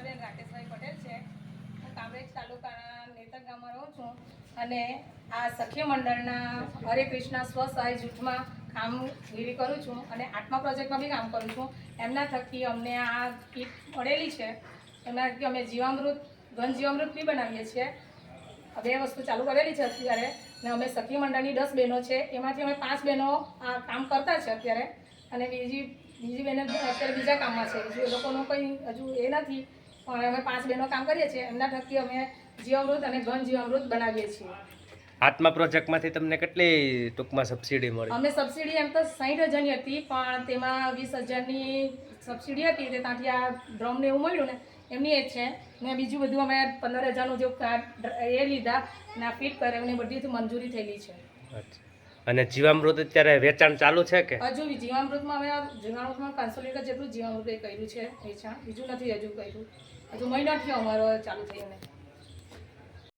કવિતાબેન રાકેશભાઈ પટેલ છે. હું કામરેજ તાલુકાના નેતર ગામમાં રહું છું અને આ સખી મંડળના હરે કૃષ્ણ સ્વસહાય જૂથમાં કામગીરી કરું છું અને આઠમા પ્રોજેક્ટમાં બી કામ કરું છું. એમના થકી અમને આ કીટ મળેલી છે. એમનાથી અમે જીવામૃત, ઘન જીવામૃત બી બનાવીએ છીએ. બે વસ્તુ ચાલુ કરેલી છે અત્યારે ને અમે સખી મંડળની દસ બહેનો છે. એમાંથી અમે પાંચ બહેનો આ કામ કરતા છે અત્યારે. અને બીજી બીજી બહેનો અત્યારે બીજા કામમાં છે. હજુ એ લોકોનું કંઈ હજુ એ નથી. પણ અમે પાંચ બહેનો કામ કરીએ છીએ એમના થકી અમે જીવામૃત અને ઘન જીવામૃત બનાવીએ છીએ. આત્મા પ્રોજેક્ટમાંથી તમને કેટલી ટૂંકમાં સબસિડી મળી? અમે સબસિડી એમ તો સાઠ હજારની હતી પણ તેમાં વીસ હજારની સબસિડી હતી તે ત્યાંથી આ ડ્રમને એવું મળ્યું ને એમની એ છે. ને બીજું બધું અમે પંદર હજારનું જે કાર્ડ એ લીધા ને આ ફિટ કરાવીને બધી મંજૂરી થયેલી છે. અચ્છા. અને જીવામૃત અત્યારે વેચાણ ચાલુ છે કે? હજુ જીવામૃતમાં આ જીવામૃતમાં પાંચસો લીટર જેટલું જીવામૃત કર્યું છે, વેચાણ. બીજું નથી હજુ કર્યું. હજુ મહિનો થયો અમારો ચાલુ થઈને.